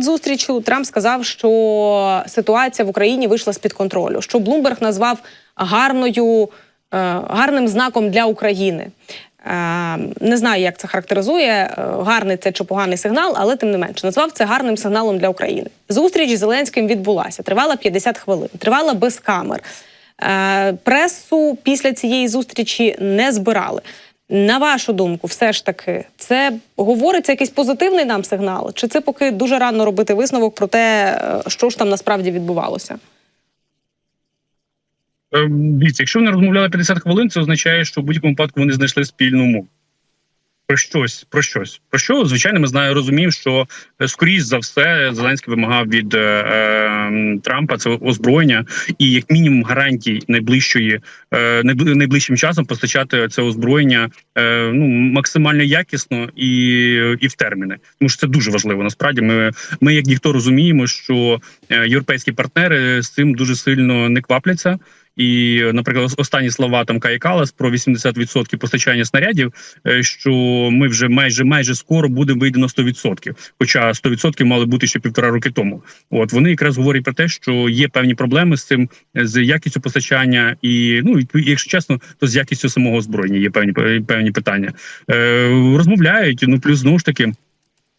Перед зустрічю Трамп сказав, що ситуація в Україні вийшла з під контролю. Що Блумберг назвав гарною, е, гарним знаком для України. Е, Не знаю, як це характеризує, е, гарний це чи поганий сигнал, але тим не менше назвав це гарним сигналом для України. Зустріч з Зеленським відбулася. Тривала 50 хвилин, тривала без камер. Пресу після цієї зустрічі не збирали. На вашу думку, все ж таки, це говориться якийсь позитивний нам сигнал? Чи це поки дуже рано робити висновок про те, е, що ж там насправді відбувалося? Е, Дивіться, якщо вони розмовляли 50 хвилин, це означає, що в будь-якому випадку вони знайшли спільну мову. Про щось, про щось. Про що, звичайно, ми знаємо, розуміємо, що е, скоріш за все Зеленський вимагав від е, е, Трампа це озброєння і як мінімум гарантій найближчої е, найближчим часом постачати це озброєння е, ну максимально якісно і, і в терміни. Тому що це дуже важливо. Насправді, ми, ми як ніхто розуміємо, що е, європейські партнери з цим дуже сильно не квапляться. І, наприклад, останні слова там Кай Калас про 80% постачання снарядів, е, що ми вже майже майже скоро будемо вийти на 100%, Хоча 100% мали бути ще півтора роки тому. От вони якраз говорять про те, що є певні проблеми з цим з якістю постачання, і ну якщо чесно, то з якістю самого озброєння є певні певні питання. Е, розмовляють. Ну плюс знову ж таки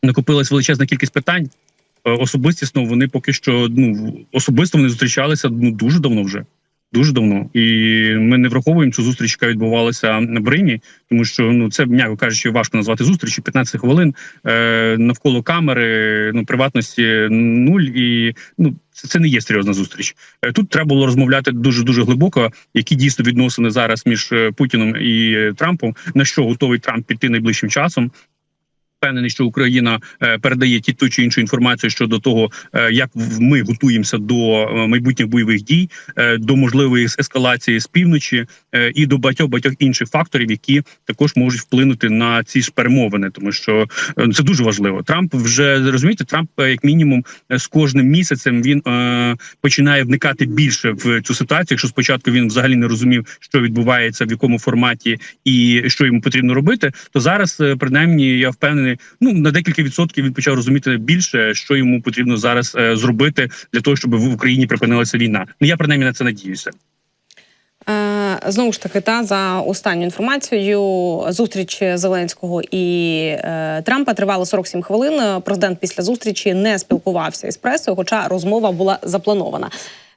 накопилась величезна кількість питань. Е, Особистісно вони поки що ну особисто вони зустрічалися ну дуже давно вже. Дуже давно, і ми не враховуємо цю зустріч, яка відбувалася в Римі, тому що ну це м'яко кажучи, важко назвати зустрічі. 15 хвилин е, навколо камери, ну приватності нуль, і ну це, це не є серйозна зустріч. Е, Тут треба було розмовляти дуже дуже глибоко, які дійсно відносини зараз між е, Путіном і е, Трампом, на що готовий Трамп піти найближчим часом. Впевнений, що Україна е, передає ті ту чи іншу інформацію щодо того, е, як ми готуємося до е, майбутніх бойових дій, до можливої ескалації з півночі і до багатьох багатьох інших факторів, які також можуть вплинути на ці ж перемовини, тому що це дуже важливо. Трамп вже розумієте, Трамп, як мінімум, з кожним місяцем він починає вникати більше в цю ситуацію. Якщо спочатку він взагалі не розумів, що відбувається, в якому форматі і що йому потрібно робити, то зараз принаймні я впевнений, ну на декілька відсотків він почав розуміти більше, що йому потрібно зараз е, зробити для того, щоб в Україні припинилася війна. Ну я принаймні на це надіюся. Е, Знову ж таки, та за останню інформацією, зустріч Зеленського і е, Трампа тривала 47 хвилин. Президент після зустрічі не спілкувався із пресою, хоча розмова була запланована.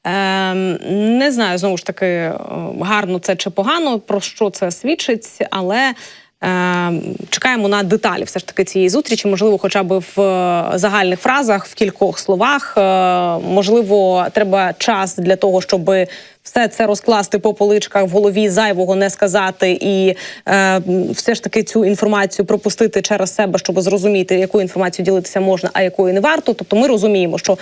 Е, не знаю, знову ж таки, е, гарно це чи погано, про що це свідчить, але. Е, Чекаємо на деталі все ж таки цієї зустрічі. Можливо, хоча б в е, загальних фразах, в кількох словах. Е, Можливо, треба час для того, щоб все це розкласти по поличках в голові, зайвого не сказати, і все ж таки цю інформацію пропустити через себе, щоб зрозуміти, якою інформацією ділитися можна, а якою не варто. Тобто, ми розуміємо, що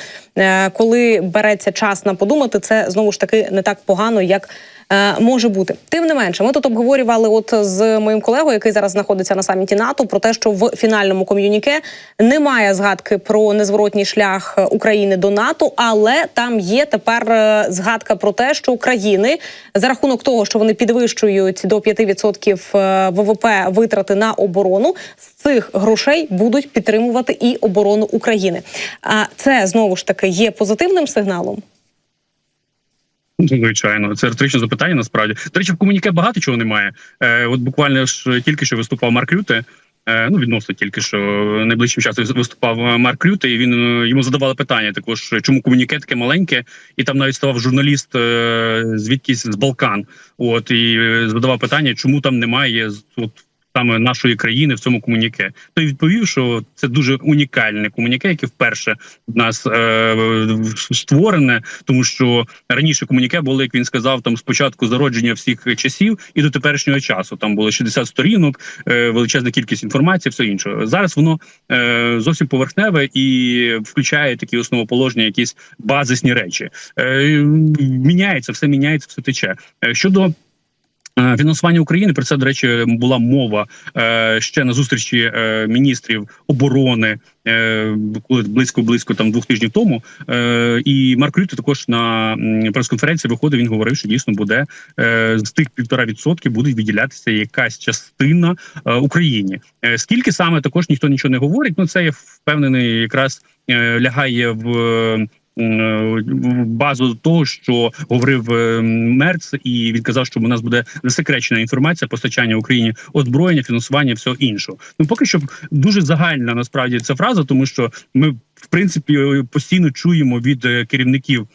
коли береться час на подумати, це знову ж таки не так погано, як. Е, Може бути тим не менше, ми тут обговорювали от з моїм колегою, який зараз знаходиться на саміті НАТО, про те, що в фінальному ком'юніке немає згадки про незворотній шлях України до НАТО, але там є тепер е, згадка про те, що країни за рахунок того, що вони підвищують до 5% е, ВВП витрати на оборону, цих грошей будуть підтримувати і оборону України. А це знову ж таки є позитивним сигналом. Звичайно, це риторичне запитання. Насправді до речі, в комуніке багато чого немає. Е, от буквально ж тільки що виступав Марк Рюте. Е, ну, відносно тільки що найближчим часом виступав Марк Рюте, і він е, йому задавали питання також, чому комуніке таке маленьке, і там навіть ставав журналіст е, звідкись з Балкан. От і задавав питання, чому там немає от саме нашої країни в цьому комуніке. Той відповів, що це дуже унікальне комуніке, яке вперше в нас е, створене, тому що раніше комуніке було, як він сказав, там спочатку зародження всіх часів і до теперішнього часу. Там було 60 сторінок, е, величезна кількість інформації, все інше. Зараз воно е, зовсім поверхневе і включає такі основоположні, якісь базисні речі. Е, міняється, все міняється, все тече. Е, щодо Фінансування України про це до речі була мова е, ще на зустрічі е, міністрів оборони, е, коли близько близько там двох тижнів тому. Е, і Марк Рюте також на прес-конференції виходив. Він говорив, що дійсно буде е, з тих півтора відсотки будуть виділятися якась частина е, Україні. Е, скільки саме також ніхто нічого не говорить. Ну це я впевнений, якраз е, лягає в. Е, базу того, що говорив е, Мерц, і він казав, що у нас буде засекречена інформація постачання Україні озброєння, фінансування, всього іншого. Ну поки що дуже загальна насправді ця фраза, тому що ми в принципі постійно чуємо від е, керівників.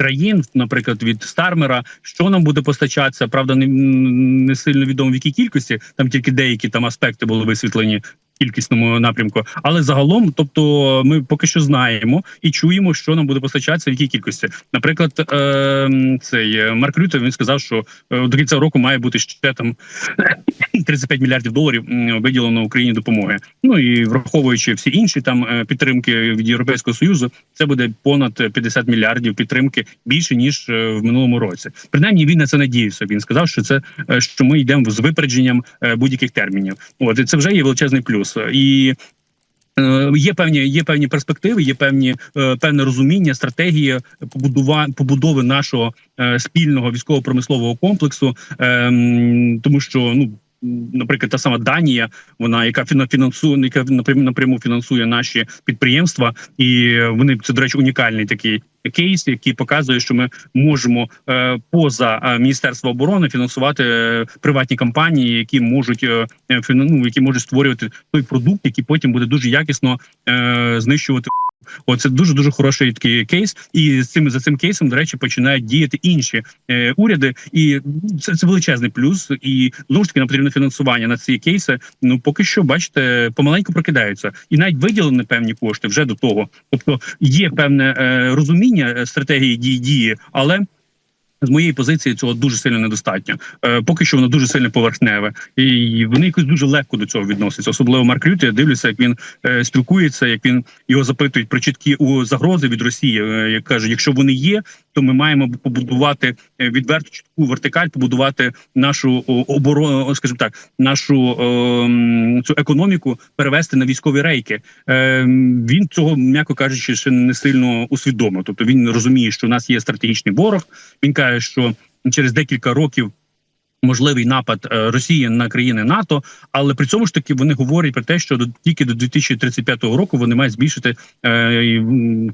Країн, наприклад, від Стармера, що нам буде постачатися, правда, не, не сильно відомо в якій кількості. Там тільки деякі там аспекти були висвітлені кількісному напрямку. Але загалом, тобто, ми поки що знаємо і чуємо, що нам буде постачатися в якій кількості. Наприклад, е, цей Марк Рюте він сказав, що е, до кінця року має бути ще там 35 мільярдів доларів виділено Україні допомоги. Ну і враховуючи всі інші там е, підтримки від Європейського союзу, це буде понад 50 мільярдів підтримки більше ніж е, в минулому році. Принаймні він на це надіявся. Він сказав, що це е, що ми йдемо з випередженням будь-яких термінів. От і це вже є величезний плюс. І Є певні є певні перспективи, є певні певне розуміння, стратегії побудува побудови нашого спільного військово-промислового комплексу, Ем, тому що ну. Наприклад, та сама Данія, вона яка фіна- фінансує, яка напряму фінансує наші підприємства, і вони це до речі унікальний такий кейс, який показує, що ми можемо е, поза е, міністерство оборони фінансувати е, приватні компанії, які можуть е, е, ну, які можуть створювати той продукт, який потім буде дуже якісно е, знищувати. Оце дуже дуже хороший такий кейс, і з цим за цим кейсом, до речі, починають діяти інші е, уряди, і це, це величезний плюс. І знову ж таки нам потрібно фінансування на ці кейси. Ну поки що, бачите, помаленьку прокидаються, і навіть виділені певні кошти вже до того. Тобто є певне е, розуміння е, стратегії дії дії, але. З моєї позиції цього дуже сильно недостатньо. Е, поки що воно дуже сильно поверхневе, і вони якось дуже легко до цього відносяться. Особливо Марк Рюте, я дивлюся, як він е, спілкується, як він його запитують про чіткі у загрози від Росії. Е, як каже, якщо вони є, то ми маємо побудувати е, відверту чітку вертикаль, побудувати нашу оборону, скажімо так, нашу е, цю економіку перевести на військові рейки. Е, він цього, м'яко кажучи, ще не сильно усвідомив. Тобто він розуміє, що у нас є стратегічний ворог. Він каже, що через декілька років. Можливий напад е, Росії на країни НАТО, але при цьому ж таки вони говорять про те, що до тільки до 2035 року вони мають збільшити е,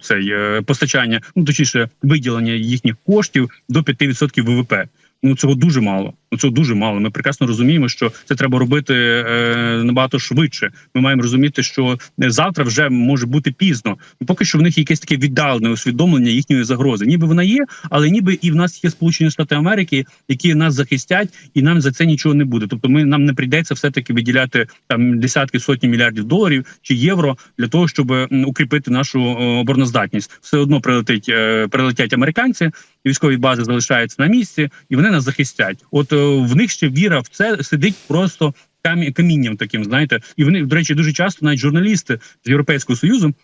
цей е, постачання, ну точніше, виділення їхніх коштів до 5% ВВП. Ну цього дуже мало. Ну цього дуже мало. Ми прекрасно розуміємо, що це треба робити е, набагато швидше. Ми маємо розуміти, що завтра вже може бути пізно. Поки що в них якесь таке віддалене усвідомлення їхньої загрози. Ніби вона є, але ніби і в нас є Сполучені Штати Америки, які нас захистять, і нам за це нічого не буде. Тобто, ми нам не прийдеться все таки виділяти там десятки сотні мільярдів доларів чи євро для того, щоб укріпити нашу е, обороноздатність. Все одно прилетить е, прилетять американці, військові бази залишаються на місці, і вони нас захистять. От е, в них ще віра в це сидить просто камі- камінням таким, знаєте, і вони, до речі, дуже часто навіть журналісти з Європейського союзу.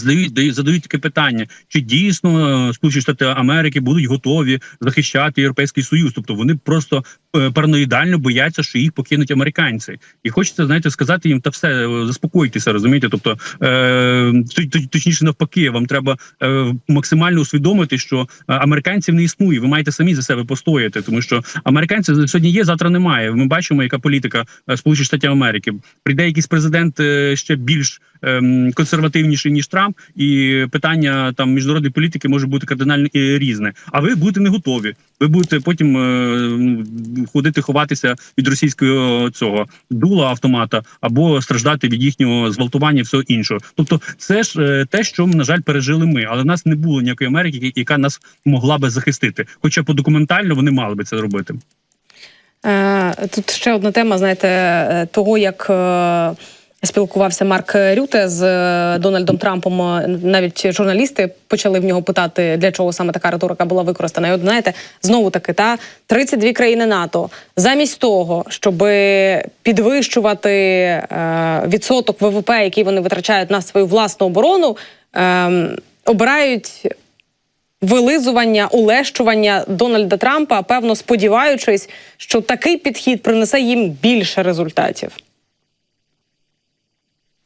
Задають, дають- задають таке питання: чи дійсно е, Сполучені Штати Америки будуть готові захищати європейський союз? Тобто вони просто е, параноїдально бояться, що їх покинуть американці, і хочеться знаєте сказати їм, та все е, заспокойтеся, розумієте? Тобто, е, точніше навпаки, вам треба е, максимально усвідомити, що е, американців не існує. Ви маєте самі за себе постояти, тому що американці сьогодні є, завтра немає. Ми бачимо, яка політика е, Сполучених Штатів Америки. Прийде якийсь президент е, ще більш ем, консервативніший ніж Трамп, і питання там міжнародної політики може бути кардинально е, різне. А ви будете не готові. Ви будете потім е, ну, ходити ховатися від російського цього дула автомата або страждати від їхнього зґвалтування всього іншого. Тобто, це ж е, те, що на жаль пережили ми, але в нас не було ніякої Америки, яка нас могла би захистити. Хоча по документально вони мали би це робити. Е, Тут ще одна тема, знаєте, е, того, як спілкувався Марк Рюте з е, Дональдом Трампом. Е, Навіть журналісти почали в нього питати, для чого саме така риторика була використана. І от знаєте, знову таки, та 32 країни НАТО, замість того, щоб підвищувати е, відсоток ВВП, який вони витрачають на свою власну оборону, е, обирають вилизування, улещування Дональда Трампа, певно сподіваючись, що такий підхід принесе їм більше результатів.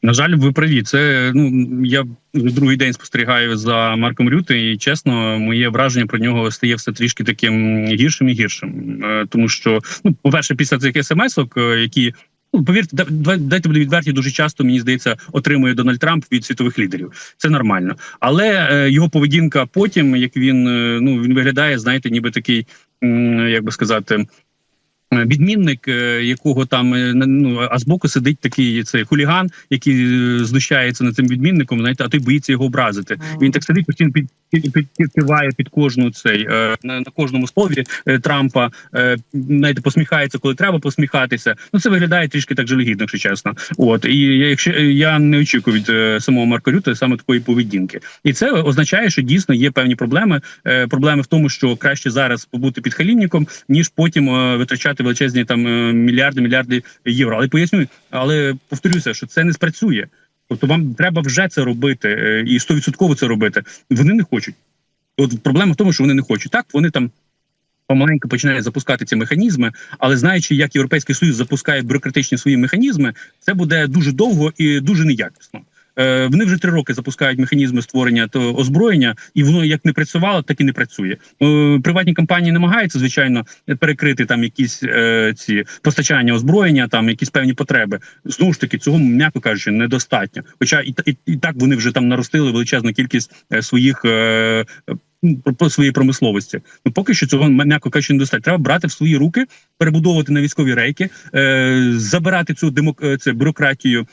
На жаль, ви праві. Це ну я другий день спостерігаю за Марком Рюте, і чесно, моє враження про нього стає все трішки таким гіршим і гіршим. Е, Тому що, ну, по-перше, після цих смс-ок, е, які Ну, повірте, да- да- дайте буде відверті, дуже часто мені здається, отримує Дональд Трамп від світових лідерів. Це нормально. Але е, його поведінка потім, як він ну він виглядає, знаєте, ніби такий, як би сказати. Е, Відмінник, е, якого там е, ну а збоку сидить такий цей хуліган, який знущається над цим відмінником. Знаєте, а той боїться його образити. Він так сидить, постійно під, під, під, підкиває під кожну цей на, на кожному слові Трампа. Знаєте, посміхається, коли треба посміхатися. Ну це виглядає трішки так жалюгідно, якщо чесно. От і я- якщо я не очікую від самого Марка Рюта саме такої поведінки, і це означає, що дійсно є певні проблеми. Проблеми в тому, що краще зараз побути під халівником, ніж потім витрачати величезні там е, мільярди мільярди євро. Але поясню, але повторюся, що це не спрацює. Тобто вам треба вже це робити е, і стовідсотково це робити. Вони не хочуть. От проблема в тому, що вони не хочуть. Так вони там помаленьку починають запускати ці механізми, але знаючи, як Європейський Союз запускає бюрократичні свої механізми, це буде дуже довго і дуже неякісно. Е, Вони вже три роки запускають механізми створення того озброєння, і воно як не працювало, так і не працює. Е, Приватні компанії намагаються звичайно перекрити там якісь е, ці постачання озброєння, там якісь певні потреби. Знову ж таки, цього м'яко кажучи, недостатньо. Хоча і, і, і так вони вже там наростили величезну кількість своїх. Про- своєї промисловості. Ну поки що цього м'яко кажучи, недостатньо. Треба брати в свої руки, перебудовувати на військові рейки, е, забирати цю демок... це бюрократію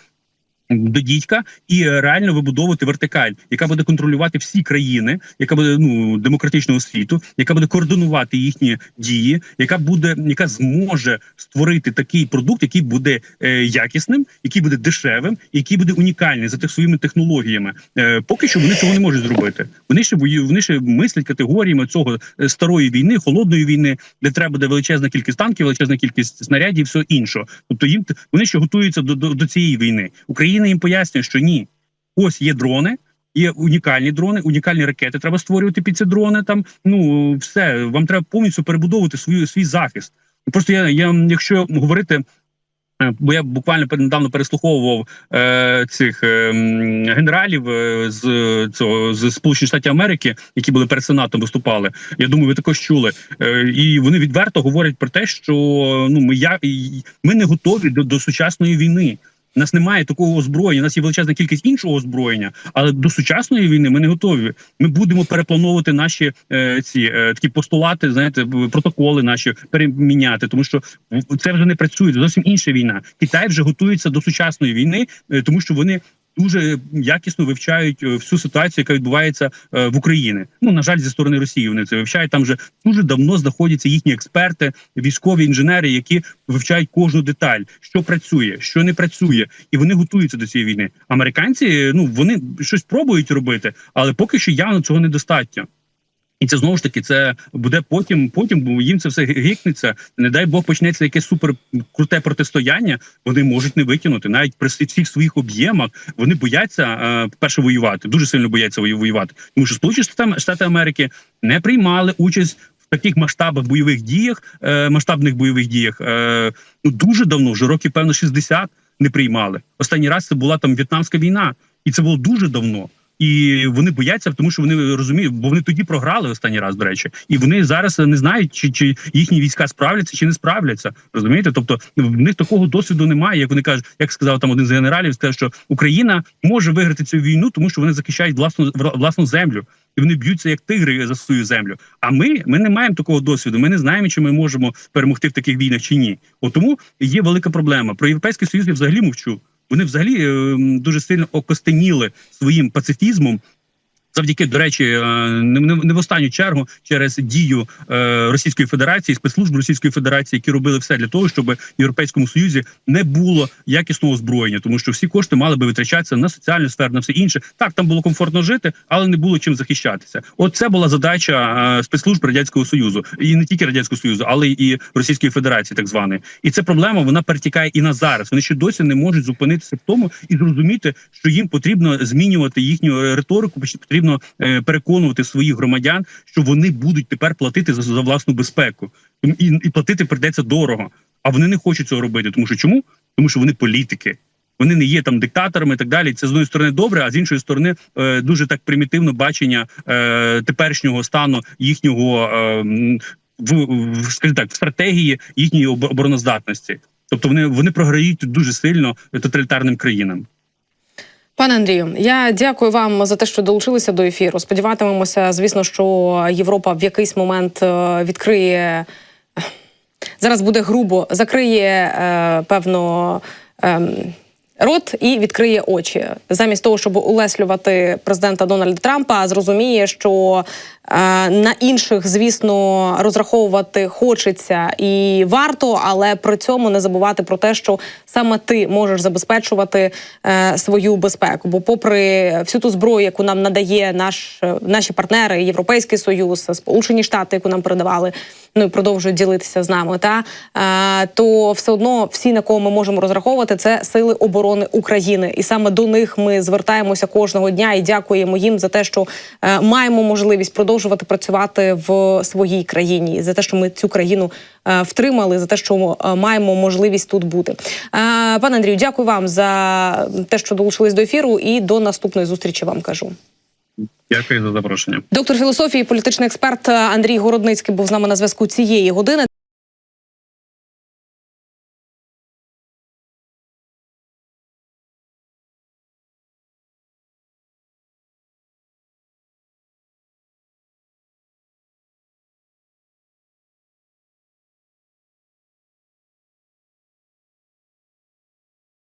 до дідька і е, реально вибудовувати вертикаль, яка буде контролювати всі країни, яка буде ну демократичного світу, яка буде координувати їхні дії, яка буде, яка зможе створити такий продукт, який буде е, якісним, який буде дешевим, який буде унікальний за тих своїми технологіями. Е, поки що вони цього не можуть зробити. Вони ще вони ще мислять категоріями цього е, старої війни, холодної війни, де треба буде величезна кількість танків, величезна кількість снарядів, все іншого. Тобто їм вони ще готуються до, до, до цієї війни. Україна їм пояснює, що ні, ось є дрони. Є унікальні дрони, унікальні ракети. Треба створювати під ці дрони. Там ну все вам треба повністю перебудовувати свою свій захист. Просто я, я якщо говорити. е, Бо я буквально недавно переслуховував е, цих е, генералів е, з цього з Сполучених Штатів Америки, які були перед сенатом, виступали. Я думаю, ви також чули. Е, і вони відверто говорять про те, що ну ми я ми не готові до, до сучасної війни. У нас немає такого озброєння. У нас є величезна кількість іншого озброєння, але до сучасної війни ми не готові. Ми будемо переплановувати наші е, ці е, такі постулати, знаєте, протоколи наші переміняти, тому що це вже не працює. Зовсім інша війна. Китай вже готується до сучасної війни, е, тому що вони. Дуже якісно вивчають е, всю ситуацію, яка відбувається е, в Україні. Ну на жаль, зі сторони Росії вони це вивчають. Там вже дуже давно знаходяться їхні експерти, військові інженери, які вивчають кожну деталь, що працює, що не працює, і вони готуються до цієї війни. Американці ну вони щось пробують робити, але поки що явно цього недостатньо. І це знову ж таки це буде потім. Потім їм це все гикнеться. Не дай Бог почнеться якесь супер круте протистояння. Вони можуть не витягнути навіть при всіх своїх об'ємах. Вони бояться е, перше воювати. Дуже сильно бояться вою- воювати. Тому що Сполучені Штати Америки не приймали участь в таких масштабах бойових діях, е, масштабних бойових діях. Е, ну дуже давно, вже років певно 60 не приймали. Останній раз це була там В'єтнамська війна, і це було дуже давно. І вони бояться, тому що вони розуміють, бо вони тоді програли останній раз, до речі, і вони зараз не знають, чи, чи їхні війська справляться, чи не справляться. Розумієте? Тобто в них такого досвіду немає. Як вони кажуть, як сказав там один з генералів, сказав, що Україна може виграти цю війну, тому що вони захищають власну власну землю. І вони б'ються як тигри за свою землю. А ми, ми не маємо такого досвіду. Ми не знаємо, чи ми можемо перемогти в таких війнах чи ні. От тому є велика проблема. Про європейський союз я взагалі мовчу. Вони взагалі е, дуже сильно окостеніли своїм пацифізмом. Завдяки, до речі, е, не, в останню чергу через дію е, Російської Федерації, спецслужб Російської Федерації, які робили все для того, щоб Європейському Союзі не було якісного озброєння, тому що всі кошти мали би витрачатися на соціальну сферу, на все інше. Так, там було комфортно жити, але не було чим захищатися. От це була задача е, спецслужб радянського союзу, і не тільки радянського союзу, але і Російської Федерації, так званої. І ця проблема вона перетікає і на зараз. Вони ще досі не можуть зупинитися в тому і зрозуміти, що їм потрібно змінювати їхню риторику, потрібно е, переконувати своїх громадян, що вони будуть тепер платити за, за власну безпеку, і, і платити прийдеться дорого. А вони не хочуть цього робити. Тому що чому? Тому що вони політики. Вони не є там диктаторами і так далі. Це з однієї сторони добре, а з іншої сторони е, дуже так примітивно бачення е, теперішнього стану їхнього в скажімо так в стратегії їхньої обороноздатності. Тобто вони, вони програють дуже сильно тоталітарним країнам. Пане Андрію, я дякую вам за те, що долучилися до ефіру. Сподіватимемося, звісно, що Європа в якийсь момент е, відкриє зараз буде грубо, закриє е, певно. ем, Рот і відкриє очі замість того, щоб улеслювати президента Дональда Трампа, зрозуміє, що на інших, звісно, розраховувати хочеться і варто, але при цьому не забувати про те, що саме ти можеш забезпечувати е, свою безпеку. Бо, попри всю ту зброю, яку нам надає наш е, наші партнери, Європейський Союз, Сполучені Штати, яку нам передавали, ну і продовжують ділитися з нами, та е, то все одно всі на кого ми можемо розраховувати, це сили оборони України, і саме до них ми звертаємося кожного дня і дякуємо їм за те, що е, маємо можливість продовжувати працювати в своїй країні, за те, що ми цю країну е, втримали, за те, що е, маємо можливість тут бути. Е, пане Андрію, дякую вам за те, що долучились до ефіру, і до наступної зустрічі вам кажу. Дякую за запрошення. Доктор філософії, політичний експерт Андрій Городницький був з нами на зв'язку цієї години.